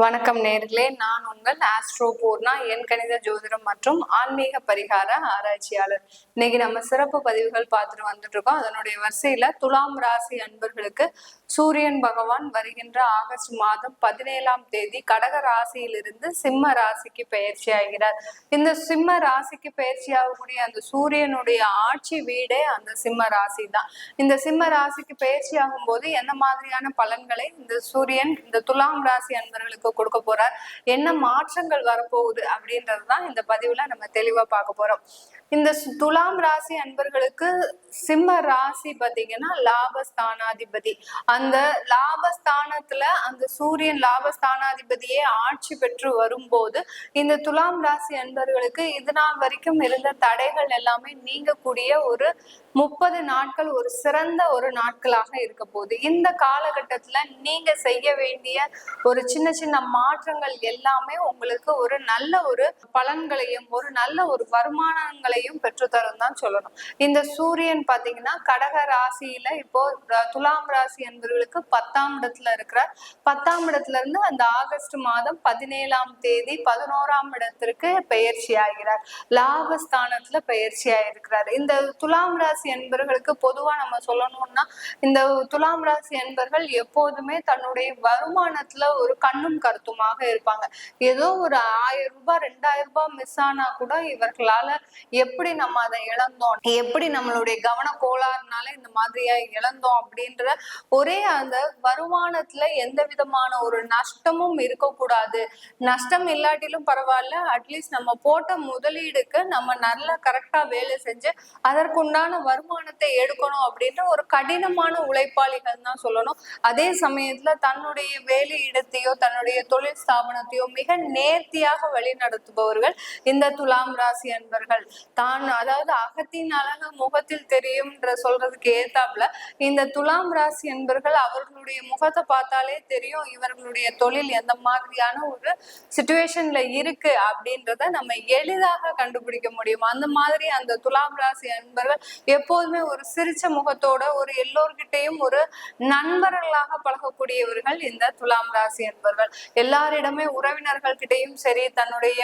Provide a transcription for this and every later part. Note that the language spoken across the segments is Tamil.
வணக்கம் நேர்களே. நான் உங்கள் ஆஸ்ட்ரோ பூர்ணா என் கணித ஜோதிடம் மற்றும் ஆன்மீக பரிகார ஆராய்ச்சியாளர். இன்னைக்கு நம்ம சிறப்பு பதிவுகள் பார்த்துட்டு வந்துட்டு இருக்கோம். அதனுடைய வரிசையில துலாம் ராசி அன்பர்களுக்கு சூரியன் பகவான் வருகின்ற ஆகஸ்ட் மாதம் பதினேழாம் தேதி கடக ராசியிலிருந்து சிம்ம ராசிக்கு பயிற்சி ஆகிறார். இந்த சிம்ம ராசிக்கு பயிற்சி ஆகக்கூடிய அந்த சூரியனுடைய ஆட்சி வீடே அந்த சிம்ம ராசி தான். இந்த சிம்ம ராசிக்கு பயிற்சி ஆகும் போது எந்த மாதிரியான பலன்களை இந்த சூரியன் இந்த துலாம் ராசி அன்பர்களுக்கு கொடுக்க போறார்? என்ன மாற்றங்கள் வரப்போகுது அப்படின்றது தான் இந்த பதிவுல நம்ம தெளிவா பார்க்க போறோம். இந்த துலாம் ராசி அன்பர்களுக்கு சிம்ம ராசி பாத்தீங்கன்னா லாபஸ்தானாதிபதி. அந்த அந்த லாபஸ்தானத்துல அந்த சூரியன் லாபஸ்தானாதிபதியே ஆட்சி பெற்று வரும்போது இந்த துலாம் ராசி அன்பர்களுக்கு இது நாள் வரைக்கும் இருந்த தடைகள் எல்லாமே நீங்கக்கூடிய ஒரு முப்பது நாட்கள் ஒரு சிறந்த ஒரு நாட்களாக இருக்க போகுது. இந்த காலகட்டத்துல நீங்க செய்ய வேண்டிய ஒரு சின்ன சின்ன மாற்றங்கள் எல்லாமே உங்களுக்கு ஒரு நல்ல ஒரு பலன்களையும் ஒரு நல்ல ஒரு வருமானங்களையும் பெற்றுத்தரும் தான் சொல்லணும். இந்த சூரியன் பாத்தீங்கன்னா கடக ராசியில இப்போ துலாம் ராசி என்பவர்களுக்கு பத்தாம் இடத்துல இருக்கிறார். பத்தாம் இடத்துல இருந்து அந்த ஆகஸ்ட் மாதம் பதினேழாம் தேதி பதினோராம் இடத்திற்கு பயிற்சி ஆகிறார். லாபஸ்தானத்துல பயிற்சி ஆயிருக்கிறார் இந்த துலாம் ராசி ராசி என்பவர்களுக்கு பொதுவா நம்ம சொல்லணும்னா இந்த துலாம் ராசி என்பர்கள் எப்போதுமே தன்னுடைய வருமானத்துல ஒரு கண்ணும் கருத்துமாக இருப்பாங்க. ஏதோ ஒரு ஆயிரம் ரூபாய் ரெண்டாயிரம் ரூபாய் மிஸ் ஆனா கூட இவர்களால எப்படி நம்ம அதை இழந்தோம் எப்படி நம்மளுடைய கவன கோளாறுனால இந்த மாதிரியா இழந்தோம் அப்படின்ற ஒரே அந்த வருமானத்துல எந்த விதமான ஒரு நஷ்டமும் இருக்கக்கூடாது. நஷ்டம் இல்லாட்டிலும் பரவாயில்ல அட்லீஸ்ட் நம்ம போட்ட முதலீடுக்கு நம்ம நல்லா கரெக்டா வேலை செஞ்சு அதற்குண்டான வருமானத்தை எடுக்கணும் அப்படின்ற ஒரு கடினமான உழைப்பாளிகள் தான் சொல்லணும். அதே சமயத்துல தன்னுடைய வேலை இடத்தையோ தன்னுடைய தொழில் ஸ்தாபனத்தையோ மிக நேர்த்தியாக வழிநடத்துபவர்கள் இந்த துலாம் ராசி அன்பர்கள். தான் அதாவது அகத்தின் அழகு முகத்தில் தெரியும்ன்ற சொல்றதுக்கு ஏத்தாப்புல இந்த துலாம் ராசி என்பர்கள் அவர்களுடைய முகத்தை பார்த்தாலே தெரியும் இவர்களுடைய தொழில் எந்த மாதிரியான ஒரு சுச்சுவேஷன்ல இருக்கு அப்படின்றத நம்ம எளிதாக கண்டுபிடிக்க முடியும். அந்த மாதிரி அந்த துலாம் ராசி அன்பர்கள் எப்போதுமே ஒரு சிரிச்ச முகத்தோட ஒரு எல்லோர்கிட்டையும் ஒரு நண்பர்களாக பழகக்கூடியவர்கள் இந்த துலாம் ராசி என்பவர்கள் எல்லாரிடமே உறவினர்கள் கிட்டையும் சரி தன்னுடைய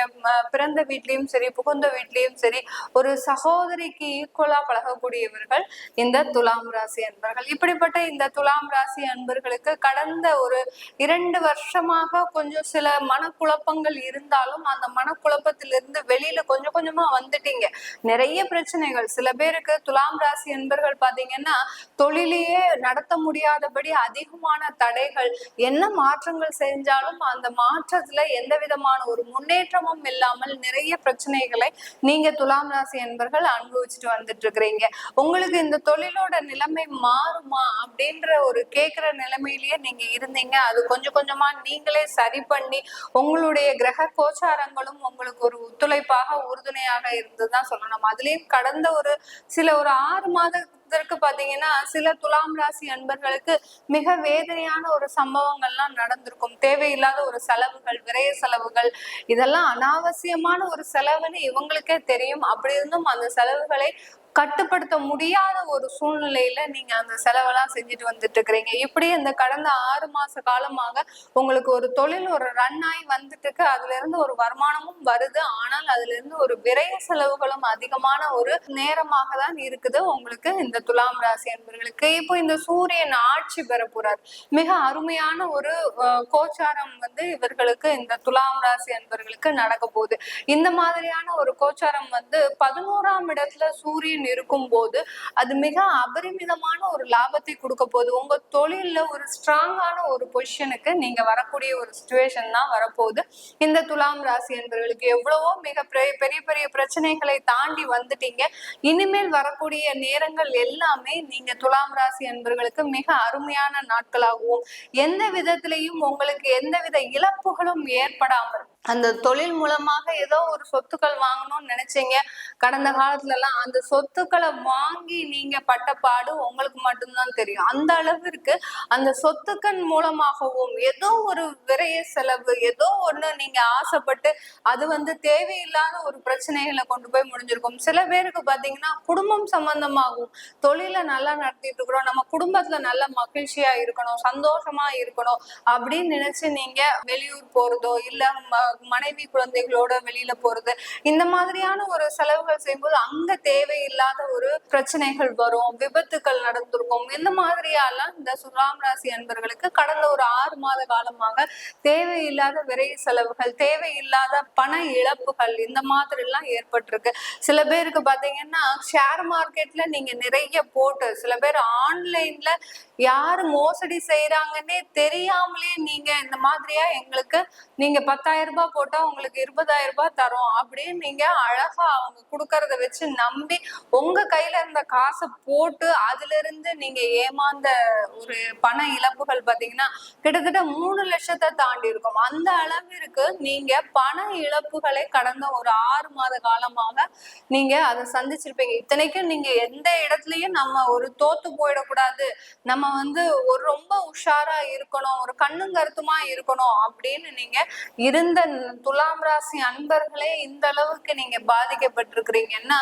பிறந்த வீட்லயும் சரி புகுந்த வீட்லயும் சரி ஒரு சகோதரிக்கு ஈக்குவலா பழகக்கூடியவர்கள் இந்த துலாம் ராசி அன்பர்கள் இப்படிப்பட்ட இந்த துலாம் ராசி அன்பர்களுக்கு கடந்த ஒரு இரண்டு வருஷமாக கொஞ்சம் சில மனக்குழப்பங்கள் இருந்தாலும் அந்த மனக்குழப்பத்திலிருந்து வெளியில கொஞ்சம் கொஞ்சமா வந்துட்டீங்க. நிறைய பிரச்சனைகள். சில பேருக்கு துலாம் ராசி என்பர்கள் பாத்தீங்கன்னா தொழிலையே நடத்த முடியாதபடி அதிகமான தடைகள் என்ன மாற்றங்கள் செஞ்சாலும் அந்த மாற்றத்துல எந்த விதமான ஒரு முன்னேற்றமும் இல்லாமல் நிறைய பிரச்சனைகளை நீங்க துலாம் ராசி என்பர்கள் அனுபவிச்சுட்டு வந்துட்டு இருக்கிறீங்க உங்களுக்கு இந்த தொழிலோட நிலைமை மாறுமா அப்படின்ற ஒரு கேக்குற நிலைமையிலேயே நீங்க இருந்தீங்க. அது கொஞ்சம் கொஞ்சமா நீங்களே சரி பண்ணி உங்களுடைய கிரக கோச்சாரங்களும் உங்களுக்கு ஒரு ஒத்துழைப்பாக உறுதுணையாக இருந்ததுதான் சொல்லணும். அதுலயும் கடந்த ஒரு சில ஒரு ஆறு மாதத்திற்கு பாத்தீங்கன்னா சில துலாம் ராசி அன்பர்களுக்கு மிக வேதனையான ஒரு சம்பவங்கள்லாம் நடந்திருக்கும். தேவையில்லாத ஒரு செலவுகள் விரைய செலவுகள் இதெல்லாம் அனாவசியமான ஒரு செலவுன்னு இவங்களுக்கே தெரியும். அப்படி இருந்தும் அந்த செலவுகளை கட்டுப்படுத்த முடியாத ஒரு சூழ்நிலையில நீங்க அந்த செலவெல்லாம் செஞ்சுட்டு வந்துட்டு இருக்கிறீங்க இப்படி இந்த கடந்த ஆறு மாச காலமாக உங்களுக்கு ஒரு தொழில் ஒரு ரன் ஆகி வந்துட்டு இருக்கு அதுல இருந்து ஒரு வருமானமும் வருது. ஆனால் அதுல இருந்து ஒரு விரைய செலவுகளும் அதிகமான ஒரு நேரமாக தான் இருக்குது. உங்களுக்கு இந்த துலாம் ராசி என்பவர்களுக்கு இப்போ இந்த சூரியன் ஆட்சி பெற போறார். மிக அருமையான ஒரு கோச்சாரம் வந்து இவர்களுக்கு இந்த துலாம் ராசி என்பவர்களுக்கு நடக்க போகுது. இந்த மாதிரியான ஒரு கோச்சாரம் வந்து பதினோராம் இடத்துல சூரியன் இருக்கும் போது அது மிக அபரிமிதமான ஒரு லாபத்தை கொடுக்க போகுது. உங்க தொழில்ல ஒரு ஸ்ட்ராங்கான ஒரு பொசிஷனுக்கு நீங்க வரக்கூடிய ஒரு சுச்சுவேஷன் தான் வரப்போகுது. இந்த துலாம் ராசி என்பவர்களுக்கு எவ்வளவோ மிக பெரிய பெரிய பெரிய பிரச்சனைகளை தாண்டி வந்துட்டீங்க. இனிமேல் வரக்கூடிய நேரங்கள் எல்லாமே நீங்க துலாம் ராசி என்பவர்களுக்கு மிக அருமையான நாட்களாகவும் எந்த விதத்திலையும் உங்களுக்கு எந்தவித இழப்புகளும் ஏற்படாமல் அந்த தொழில் மூலமாக ஏதோ ஒரு சொத்துக்கள் வாங்கணும்னு நினைச்சீங்க. கடந்த காலத்துல எல்லாம் அந்த சொத்துக்களை வாங்கி நீங்க பட்ட பாடு உங்களுக்கு மட்டும்தான் தெரியும். அந்த அளவிற்கு அந்த சொத்துக்கள் மூலமாகவும் ஏதோ ஒரு விரைய செலவு ஏதோ ஒண்ணு நீங்க ஆசைப்பட்டு அது வந்து தேவையில்லாத ஒரு பிரச்சனைகளை கொண்டு போய் முடிஞ்சிருக்கும். சில பேருக்கு பாத்தீங்கன்னா குடும்பம் சம்பந்தமாகும் தொழிலை நல்லா நடத்திட்டு இருக்கிறோம். நம்ம குடும்பத்துல நல்ல மகிழ்ச்சியா இருக்கணும் சந்தோஷமா இருக்கணும் அப்படின்னு நினைச்சு நீங்க வெளியூர் போறதோ இல்ல மனைவி குழந்தைகளோட வெளியில போறது. இந்த மாதிரியான ஒரு செலவுகள் செய்யும்போது அங்க தேவையில்லாத ஒரு பிரச்சனைகள் வரும் விபத்துக்கள் நடந்திருக்கும். இந்த மாதிரியாலாம் இந்த சுலாம் ராசி அன்பர்களுக்கு கடந்த ஒரு ஆறு மாத காலமாக தேவையில்லாத விரை செலவுகள் தேவையில்லாத பண இழப்புகள் இந்த மாதிரி எல்லாம் ஏற்பட்டிருக்கு. சில பேருக்கு பாத்தீங்கன்னா ஷேர் மார்க்கெட்ல நீங்க நிறைய போட்டு சில பேர் ஆன்லைன்ல யாரு மோசடி செய்யறாங்கன்னே தெரியாமலே நீங்க இந்த மாதிரியா எங்களுக்கு நீங்க பத்தாயிரம் ரூபாய் போட்டா உங்களுக்கு இருபதாயிரம் ரூபாய் தரும் அப்படின்னு நீங்க அழகா அவங்க கொடுக்கறத வச்சு நம்பி உங்க கையில இருந்த காசை போட்டு அதுல இருந்து நீங்க ஏமாந்த ஒரு பண இழப்புகள் பாத்தீங்கன்னா கிட்டத்தட்ட மூணு லட்சத்தை தாண்டி இருக்கும். அந்த அளவிற்கு நீங்க பண இழப்புகளை கடந்த ஒரு ஆறு மாத காலமாக நீங்க அதை சந்திச்சிருப்பீங்க. இத்தனைக்கும் நீங்க எந்த இடத்துலயும் நம்ம ஒரு தோத்து போயிடக்கூடாது. நம்ம வந்து ஒரு ரொம்ப உஷாரா இருக்கணும் ஒரு கண்ணும் கருத்துமா இருக்கணும் அப்படின்னு நீங்க இருந்த துலாம் ராசி அன்பர்களே இந்த அளவுக்கு நீங்க பாதிக்கப்பட்டிருக்கிறீங்கன்னா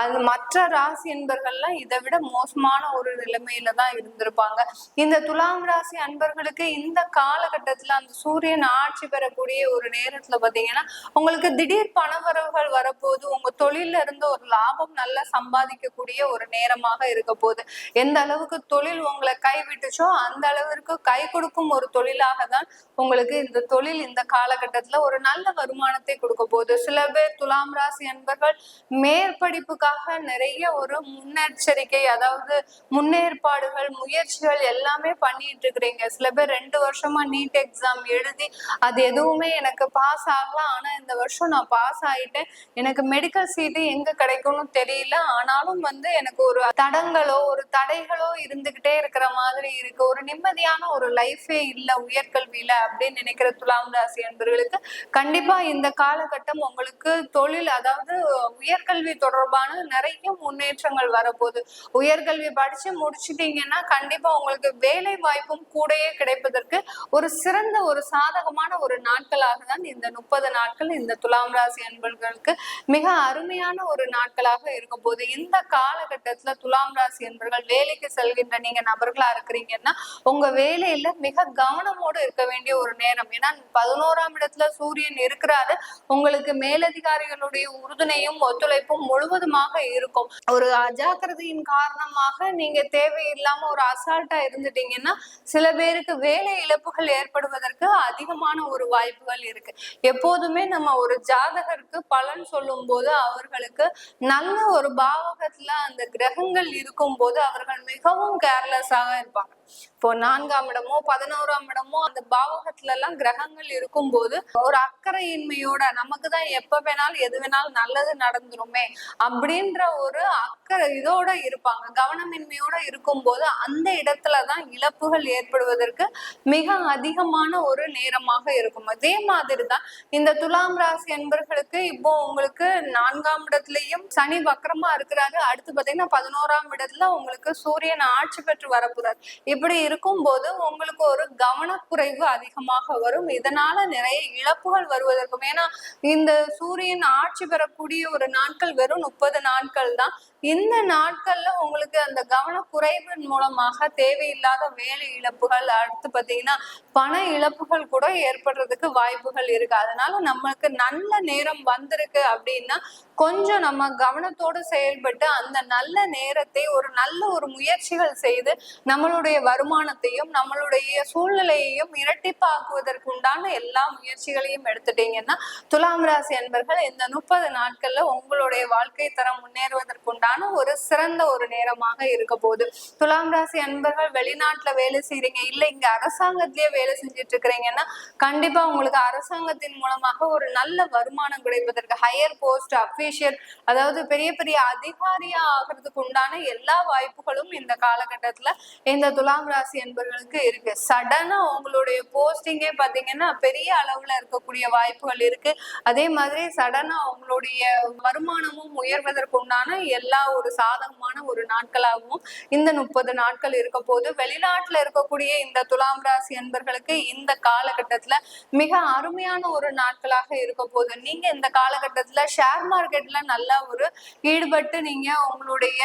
அது மற்ற ராசி அன்பர்கள்லாம் இதை விட மோசமான ஒரு நிலைமையில தான் இருந்திருப்பாங்க. இந்த துலாம் ராசி அன்பர்களுக்கு இந்த காலகட்டத்துல அந்த சூரியன் ஆட்சி பெறக்கூடிய ஒரு நேரத்துல பாத்தீங்கன்னா உங்களுக்கு திடீர் பணவரவுகள் வரப்போது உங்க தொழில இருந்து ஒரு லாபம் நல்லா சம்பாதிக்கக்கூடிய ஒரு நேரமாக இருக்க போகுது. எந்த அளவுக்கு தொழில் உங்களை கைவிட்டுச்சோ அந்த அளவிற்கு கை கொடுக்கும் ஒரு தொழிலாக தான் உங்களுக்கு இந்த தொழில் இந்த காலகட்டத்துல ஒரு நல்ல வருமானத்தை கொடுக்க போகுது சில பேர் துலாம் ராசி அன்பர்கள் மேற்படிப்புக்காக நிறைய ஒரு முன்னெச்சரிக்கை அதாவது முன்னேற்பாடுகள் முயற்சிகள் எல்லாமே பண்ணிட்டு இருக்கிறீங்க. சில பேர் ரெண்டு வருஷமா நீட் எக்ஸாம் எழுதி அது எதுவுமே எனக்கு பாஸ் ஆகலாம் ஆனா இந்த வருஷம் நான் பாஸ் ஆயிட்டேன். எனக்கு மெடிக்கல் சீட்டு எங்க கிடைக்கும்னு தெரியல. ஆனாலும் வந்து எனக்கு ஒரு தடங்களோ ஒரு தடைகளோ இருந்துகிட்டே இருக்கிற மாதிரி இருக்கு. ஒரு நிம்மதியான ஒரு லைஃபே இல்லை உயர்கல்வியில அப்படின்னு நினைக்கிற துலாம் ராசி என்பவர்களுக்கு கண்டிப்பா இந்த காலகட்டம் உங்களுக்கு தொழில் அதாவது உயர்கல்வி தொடர்பான நிறைய முன்னேற்றங்கள் வரப்போகுது. உயர்கல்வி படிச்சு முடிச்சிட்டீங்கன்னா கண்டிப்பா உங்களுக்கு வேலை வாய்ப்பும் கூடயே கிடைப்பதற்கு ஒரு சிறந்த ஒரு சாதகமான ஒரு நாட்களாக தான் இந்த முப்பது நாட்கள் இந்த துலாம் ராசி அன்பர்களுக்கு மிக அருமையான ஒரு நாட்களாக இருக்க போது இந்த காலகட்டத்துல துலாம் ராசி அன்பர்கள் வேலைக்கு செல்கின்ற நீங்க நபர்களா இருக்கிறீங்கன்னா உங்க வேலையில மிக கவனமோடு இருக்க வேண்டிய ஒரு நேரம். ஏன்னா பதினோராம் இடத்துல சூரியன் இருக்கிறாரு. உங்களுக்கு மேலதிகாரிகளுடைய உறுதுணையும் ஒத்துழைப்பும் முழுவதுமாக இருக்கும். ஒரு அஜாக்கிரதையின் காரணமாக நீங்க தேவையில்லாம ஒரு அசால்ட்டா இருந்துட்டீங்கன்னா சில பேருக்கு வேலை இழப்புகள் ஏற்படுவதற்கு அதிகமான ஒரு வாய்ப்புகள் இருக்கு. எப்போதுமே நம்ம ஒரு ஜாதகருக்கு பலன் சொல்லும் போது அவர்களுக்கு நல்ல ஒரு பாவகத்துல அந்த கிரகங்கள் இருக்கும் போது அவர்கள் மிகவும் கேர்லெஸ்ஸாக இருப்பாங்க. இப்போ நான்காம் இடமோ பதினோராம் இடமோ அந்த பாவகத்துல எல்லாம் கிரகங்கள் இருக்கும் போது ஒரு அக்கறையின்மையோட நமக்கு தான் எப்ப வேணாலும் எது வேணாலும் நல்லது நடந்துருமே அப்படின்ற ஒரு அக்கறை இதோட இருப்பாங்க. கவனமின்மையோட இருக்கும் போது அந்த இடத்துலதான் இழப்புகள் ஏற்படுவதற்கு மிக அதிகமான ஒரு நேரமாக இருக்கும். அதே மாதிரி தான் இந்த துலாம் ராசி அன்பர்களுக்கு இப்போ உங்களுக்கு நான்காம் இடத்துலயும் சனி வக்கரமா இருக்கிறாரு. அடுத்து பாத்தீங்கன்னா பதினோராம் இடத்துல உங்களுக்கு சூரியன் ஆட்சி பெற்று வரப்போறாரு. இப்படி இருக்கும்போது உங்களுக்கு ஒரு கவனக்குறைவு அதிகமாக வரும். இதனால நிறைய இழப்புகள் வருவதற்கும் ஏன்னா இந்த சூரியன் ஆட்சி பெறக்கூடிய ஒரு நாட்கள் வெறும் முப்பது நாட்கள் தான். இந்த நாட்கள்ல உங்களுக்கு அந்த கவனக்குறைவின் மூலமாக தேவையில்லாத வேலை இழப்புகள் அடுத்து பாத்தீங்கன்னா பண இழப்புகள் கூட ஏற்படுறதுக்கு வாய்ப்புகள் இருக்கு. அதனால நம்மளுக்கு நல்ல நேரம் வந்திருக்கு அப்படின்னா கொஞ்சம் நம்ம கவனத்தோடு செயல்பட்டு அந்த நல்ல நேரத்தை ஒரு நல்ல ஒரு முயற்சிகள் செய்து நம்மளுடைய வருமானத்தையும் நம்மளுடைய சூழ்நிலையையும் இரட்டிப்பாக்குவதற்கு உண்டான எல்லா முயற்சிகளையும் எடுத்துட்டீங்கன்னா துலாம் ராசி அன்பர்கள் இந்த முப்பது நாட்கள்ல உங்களுடைய வாழ்க்கை தரம் முன்னேறுவதற்குண்டான ஒரு சிறந்த ஒரு நேரமாக இருக்க போகுது. துலாம் ராசி அன்பர்கள் வெளிநாட்டுல வேலை செய்யறீங்க இல்ல இங்க அரசாங்கத்திலேயே வேலை செஞ்சுட்டு இருக்கிறீங்கன்னா கண்டிப்பா உங்களுக்கு அரசாங்கத்தின் மூலமாக ஒரு நல்ல வருமானம் கிடைப்பதற்கு ஹையர் போஸ்ட் அபிஷியல் அதாவது பெரிய பெரிய அதிகாரியா ஆகிறதுக்கு உண்டான எல்லா வாய்ப்புகளும் இந்த காலகட்டத்துல இந்த துலாம் துலாம் ராசி என்பவர்களுக்கு இருக்கு. சடனா உங்களுடைய போஸ்டிங்கே பாத்தீங்கன்னா பெரிய அளவுல இருக்கக்கூடிய வாய்ப்புகள் இருக்கு. அதே மாதிரி சடனா உங்களுடைய வருமானமும் உயர்வதற்கு உண்டான எல்லா ஒரு சாதகமான ஒரு நாட்களாகவும் இந்த முப்பது நாட்கள் இருக்க போது வெளிநாட்டுல இருக்கக்கூடிய இந்த துலாம் ராசி என்பர்களுக்கு இந்த காலகட்டத்துல மிக அருமையான ஒரு நாட்களாக இருக்க போது நீங்க இந்த காலகட்டத்துல ஷேர் மார்க்கெட்ல நல்ல ஒரு ஈடுபட்டு நீங்க உங்களுடைய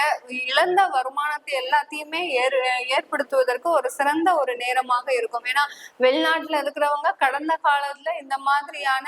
இழந்த வருமானத்தை எல்லாத்தையுமே ஏற் ஏற்படுத்துவதற்கு ஒரு சிறந்த ஒரு நேரமாக இருக்கும். ஏன்னா வெளிநாட்டுல இருக்கிறவங்க கடந்த காலத்துல இந்த மாதிரியான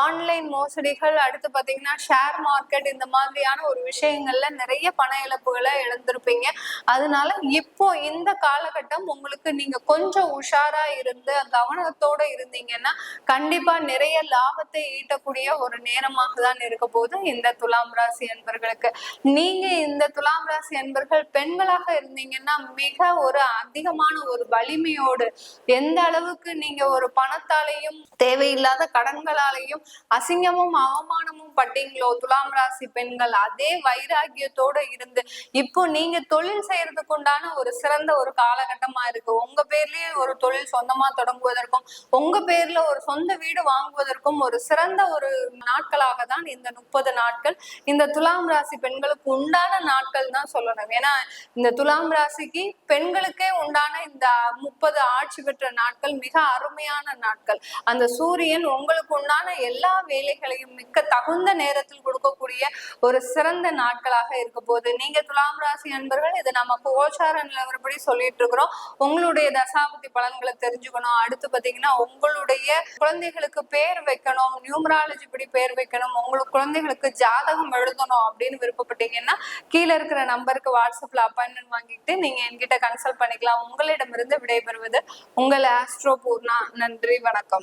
ஆன்லைன் மோசடிகள் அடுத்து பாத்தீங்கன்னா ஷேர் மார்க்கெட் இந்த மாதிரியான ஒரு விஷயங்கள்ல நிறைய பண இழப்புகளை இழந்திருப்பீங்க. அதனால இப்போ இந்த காலகட்டம் உங்களுக்கு நீங்க கொஞ்சம் உஷாரா இருந்து கவனத்தோட இருந்தீங்கன்னா கண்டிப்பா நிறைய லாபத்தை ஈட்டக்கூடிய ஒரு நேரமாக தான் இருக்க போது இந்த துலாம் ராசி என்பர்களுக்கு நீங்க இந்த துலாம் ராசி என்பர்கள் பெண்களாக இருந்தீங்கன்னா மிக ஒரு அதிகமான ஒரு வலிமையோடு எந்த அளவுக்கு நீங்க ஒரு பணத்தாலையும் தேவையில்லாத கடன்களாலையும் அசிங்கமும் அவமானமும் பட்டீங்களோ துலாம் ராசி பெண்கள் அதே தைரியத்தோட இருந்து. இப்போ நீங்க தொழில் செய்யறதுக்கு உண்டான ஒரு சிறந்த ஒரு காலகட்டமா இருக்கு. உங்க பேர்லயே ஒரு தொழில் சொந்தமா தொடங்குவதற்கும் உங்க பேர்ல ஒரு சொந்த வீடு வாங்குவதற்கும் ஒரு சிறந்த ஒரு நாட்களாக தான் இந்த முப்பது நாட்கள். இந்த துலாம் ராசி பெண்களுக்கு உண்டான நாட்கள் தான் சொல்லணும். ஏன்னா இந்த துலாம் ராசிக்கு பெண்களுக்கே உண்டான இந்த முப்பது ஆட்சி பெற்ற நாட்கள் மிக அருமையான நாட்கள். அந்த சூரியன் உங்களுக்கு உண்டான எல்லா வேலைகளையும் மிக்க தகுந்த நேரத்தில் கொடுக்கக்கூடிய ஒரு சிறந்த நாட்களாக இருக்க போகுது நீங்க துலாம் ராசி அன்பர்கள் இதை நம்ம கோச்சார நிலவரப்படி சொல்லிட்டு இருக்கிறோம். உங்களுடைய தசாபதி பலன்களை தெரிஞ்சுக்கணும். அடுத்து பாத்தீங்கன்னா உங்களுடைய குழந்தைகளுக்கு பேர் வைக்கணும். நியூமராலஜி படி பேர் வைக்கணும். உங்களுக்கு குழந்தைகளுக்கு ஜாதகம் எழுதணும் அப்படின்னு விருப்பப்பட்டீங்கன்னா கீழே இருக்கிற நம்பருக்கு வாட்ஸ்அப்ல அப்பாயின்மெண்ட் வாங்கிட்டு நீங்க என்கிட்ட கன்சல்ட் பண்ணிக்கலாம். உங்களிடமிருந்து விடைபெறுவது உங்கள் ஆஸ்ட்ரோ பூர்ணா. நன்றி வணக்கம்.